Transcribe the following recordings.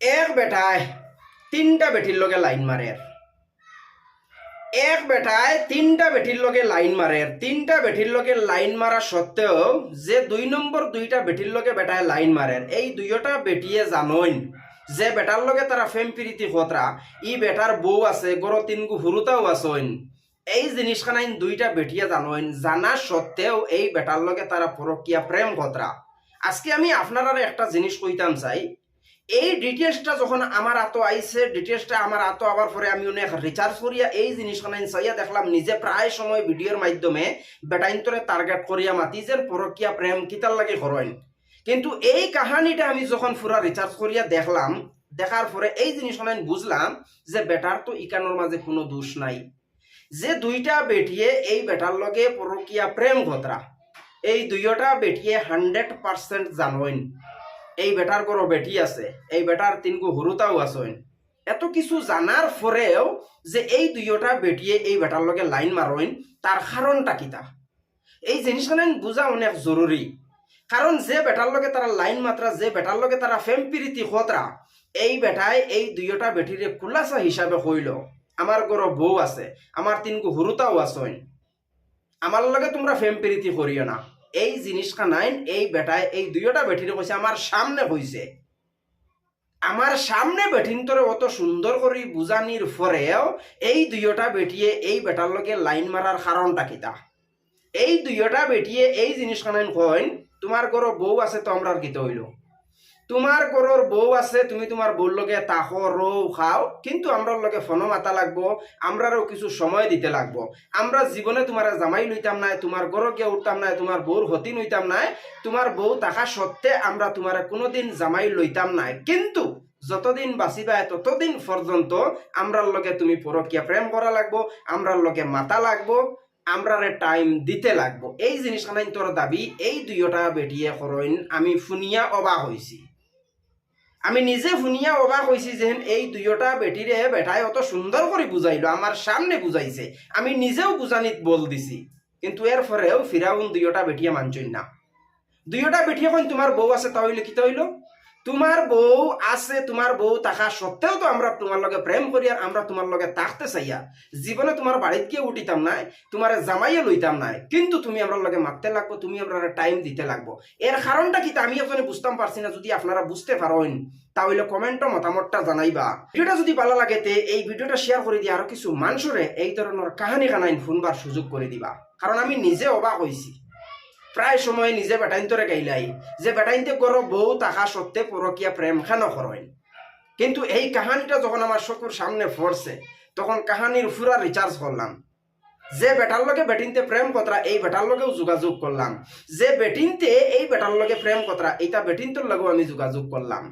এক বেটায় তিনটা বেটির লগে লাইন মারে এক বেটায় তিনটা বেটির লগে লাইন মারে তিনটা বেটির লগে লাইন মারা সত্ত্বেও যে দুই নম্বর দুইটা বেটির লগে বেটায় লাইন মারে এই দুইটা বেটিয়ে জানইন যে বেটার লগে তারা ফেম প্রীতি খতরা, ই বেটার বউ আছে গড় তিনগু হুরুতাও আসইন এই জিনিসখানাইন দুইটা বেটিয়ে জানইন, জানা সত্ত্বেও এই বেটার লগে তারা পরকিয়া প্রেম খতরা। আজকে আমি আপনারা একটা জিনিস কইতাম চাই। এই ডিটেলসটা যখন আমার আত আইছে ডিটেলসটা আমার আত আবার পরে আমি অনেক রিচার্জ করিয়া এই জিনিসখান চাইয়া দেখলাম, নিজে প্রায় সময় ভিডিওর মাধ্যমে বেটাইন্তরে টার্গেট করিয়া মাতি যে পরকিয়া প্রেম কিতার লাগে করেন কিন্তু এই কাহানিটা আমি যখন পুরা রিচার্জ করিয়া দেখলাম দেখার পরে এই জিনিসখান বুঝলাম যে বেটার তো ইকানোর মাঝে কোনো দোষ নাই। যে দুইটা বেটিয়ে এই বেটার লগে পরকিয়া প্রেম ঘতরা এই দুইটা বেটিয়ে হান্ড্রেড পার্সেন্ট জানইন এই বেটার কোনো বেটি আছে, এই বেটার তিনগু হুরুতাও আছেন এত কিছু জানার পরেও যে এই দুইটা বেটিয়ে এই বেটার লগে লাইন মারইন তার কারণটা কিতা এই জিনিসখানে বুঝা অনেক জরুরি কারণ যে বেটার লগে তারা লাইন মাত্রা যে বেটার লগে তারা ফেম প্রীতি খতরা এই বেটায় এই দুইটা বেটিরে খুলাসা হিসাবে হইল আমার গরো বউ আছে আমার তিনগু হুরুতাও আছেন আমার লগে তোমরা ফেম প্রীতি করিও না। এই জিনিসটা নাই, এই বেটায় এই দুইটা বেঠিনে কইছে, আমার সামনে কইছে আমার সামনে বেঠিন তোরে অত সুন্দর করে বুঝানির পরেও এই দুইটা বেটিয়ে এই বেটার লগে লাইন মারার কারণটা কিতা? এই দুইটা বেটিয়ে এই জিনিসখানাইন কইন, তোমার গরো বউ আছে তো আমরা আর কিতে হইল? তোমার গরোর বউ আছে, তুমি তোমার বউর লগে তাহ রৌ খাও, কিন্তু আমরার লগে ফোনো মাতা লাগবো আমরারও কিছু সময় দিতে লাগবো। আমরা জীবনে তোমার জামাই লইতাম নাই তোমার গরো গিয়ে উঠতাম নাই তোমার বউর হতি লইতাম নাই তোমার বউ থাকা সত্ত্বে আমরা তোমার কোনোদিন জামাই লইতাম নাই। কিন্তু যতদিন বাঁচিবা ততদিন পর্যন্ত আমরার লগে তুমি পরকিয়া প্রেম করা লাগবো আমরার লগে মাতা লাগবো আমরারে টাইম দিতে লাগবো। এই জিনিসখানাই তোর দাবি, এই দুইটা বেটিয়ে করইন আমি ফুনিয়া অবাক হইছি আমি নিজে শুনিয়া অবাক হয়েছি যে এই দুইটা বেটিরে বেটাই অত সুন্দর করে বুঝাইলো আমার সামনে বুঝাইছে আমি নিজেও বুঝানিত বল দিছি, কিন্তু এর ফলেও ফিরাউন দুইটা বেটিয়া মানছই না। দুইটা বেটি এখন তোমার বউ আছে তাহলে কি হইল তোমার বউ আছে, তোমার বউ থাকা সত্ত্বেও তো আমরা তোমার লগে প্রেম করি আর আমরা তোমার লগে থাকতে চাইয়া জীবনে তোমার বাড়িত গিয়ে উঠিতাম নাই তোমার জামাইয়ে লইতাম নাই। কিন্তু তুমি আমরা লগে মারতে লাগবো, তুমি আমরা টাইম দিতে লাগবো। এর কারণটা কি আমি এখানে বুঝতাম পারছি না যদি আপনারা বুঝতে পারেন তাহলে কমেন্ট মতামতটা জানাইবা। ভিডিওটা যদি ভালো লাগে তে এই ভিডিওটা শেয়ার করে দিয়ে আরও কিছু মানুষরে এই ধরনের কাহানি কানাইন শুনবার সুযোগ করে দিবা। কারণ আমি নিজে অবাক হয়েছি প্রায় সময় নিজে বেটাইন্তরে গাইলাই যে বেটাইনতে করো বউ তাহা সত্ত্বে পরকিয়া প্রেম খান করেন কিন্তু এই কাহানিটা যখন আমার চকুর সামনে পড়ছে তখন কাহানির পুরা রিচার্জ করলাম যে বেটার লগে বেটিনতে প্রেম কতরা এই বেটার লগেও যোগাযোগ করলাম যে বেটিনতে এই বেটার লগে প্রেম কতরা এইটা বেটিনটোর লগেও আমি যোগাযোগ করলাম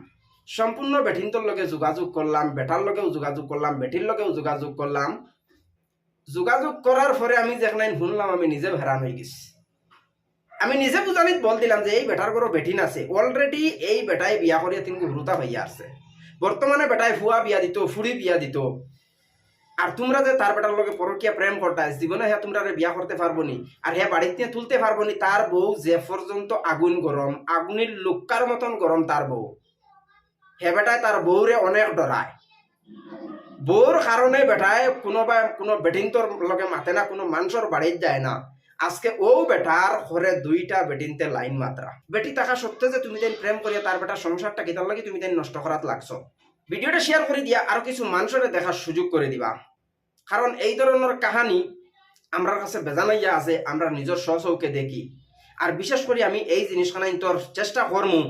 সম্পূর্ণ বেটিনটোর লগে যোগাযোগ করলাম বেটার লগেও যোগাযোগ করলাম বেটির লগেও যোগাযোগ করলাম যোগাযোগ করার পরে আমি যেখানে শুনলাম, আমি নিজে হেরান হয়ে গেছি। আমি নিজে বুঝানিত বল দিলাম যে এই বেটার কোনো বেটিন আছে। অলরেডি এই বেটাই বিয়া করিয়া তিনি হুরুতা হইয়া আছে বর্তমানে বেটাই ফুয়া বিয়া দিত ফুড়ি বিয়া দিত। আর তোমরা যে তার বেটার লগে পরকিয়া প্রেম করতাই জীবনে হ্যাঁ তোমরা বিয়া করতে পারব নি। আর হ্যাঁ বাড়িতে তুলতে পারব নি। তার বউ যে পর্যন্ত আগুন গরম আগুনের লুক্কার মতন গরম তার বউ। হে বেটায় তার বউরে অনেক ডরায় বউর কারণে বেটায় কোনো বেটিং তোর লগে মাতে না, কোনো মানুষের বাড়িত যায় না। আজকে ও বেটার ঘরে দুইটা বেটিনতে লাইন মাত্রা। বেটি থাকা সত্ত্বে যে তুমি যেন প্রেম করিয়া তার বেটার সংসারটা কিতার লাগে তুমি যেন নষ্ট করাত লাগছো। ভিডিওটা শেয়ার করে দিয়া আরও কিছু মানুষের দেখার সুযোগ করে দিবা। কারণ এই ধরনের কাহানি আমার কাছে বেজানাইয়া আছে আমরা নিজের স্বচৌকে দেখি। আর বিশেষ করে আমি এই জিনিসখানাই তোর চেষ্টা করমু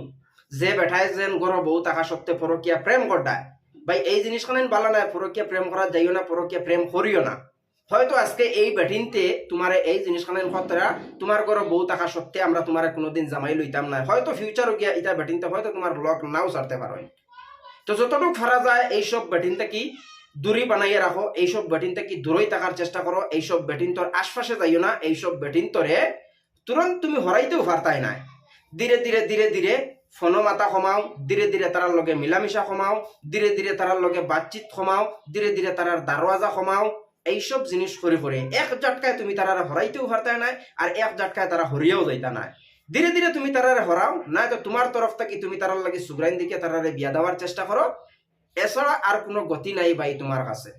যে বেঠায় যেন গরো বউ থাকা সত্ত্বে পরকিয়া প্রেম করডায় ভাই এই জিনিসখানাই ভালো না পরকিয়া প্রেম করা যাইও না পরকিয়া প্রেম করিও না। হয়তো আজকে এই বেটিনতে তোমার এই জিনিসখানে খতরা, তোমার ঘর বউ থাকা সত্ত্বে আমরা তোমার কোনোদিন জামাই লইতাম না। হয়তো ফিউচারও গিয়া এটা বেটিনতে হয়তো তোমার ব্লগ নাও সারতে পারো তো যতটুকু ফারা যায়, এইসব বেটিনতে কি দূরি বানাইয়ে রাখো এইসব বেটিনতে কি দূরই থাকার চেষ্টা করো এইসব বেটিন তোর আশপাশে যাইও না, এইসব বেটিন তোরে তুরন্ত তুমি হরাইতেও পারতাই নাই। ধীরে ধীরে ধীরে ধীরে ফোনো মাতা কমাও ধীরে ধীরে তারার লগে মিলামিশা কমাও ধীরে ধীরে তারার লগে বাতচিত কমাও ধীরে ধীরে তারার দারওয়াজা কমাও এইসব জিনিস করে করে এক জাটকায় তুমি তারা হরাইতেও পারতে নাই আর এক জাটকায় তারা হরিয়াও যাইতা নাই। ধীরে ধীরে তুমি তারারে হরাও না তো তোমার তরফ থেকে তুমি তারার লাগে সুগ্রাইন দিকে তারারে বিয়া দেওয়ার চেষ্টা করো। এছাড়া আর কোনো গতি নাই ভাই তোমার কাছে।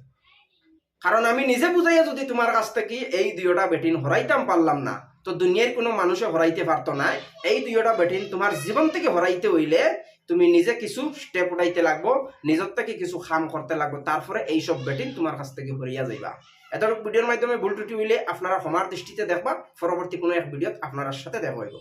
কারণ আমি নিজে বুঝাইয়া যদি তোমার কাছ থেকে এই দুইটা বেটিন হরাইতাম পারলাম না। তো দুনিয়ার কোনো মানুষে হরাইতে পারতো না। এই দুইটা ব্যাটিন তোমার জীবন থেকে হরাইতে হইলে তুমি নিজে কিছু স্টেপ উঠাইতে লাগবো, নিজের থেকে কিছু খাম করতে লাগবো, তারপরে এইসব ব্যাটিন তোমার কাছ থেকে হরিয়া যাইবা। এতটুকু ভিডিওর মাধ্যমে ভুল ত্রুটি হইলে আপনারা সমার দৃষ্টিতে দেখবা, পরবর্তী কোনো এক ভিডিওত আপনার সাথে দেখা হইব।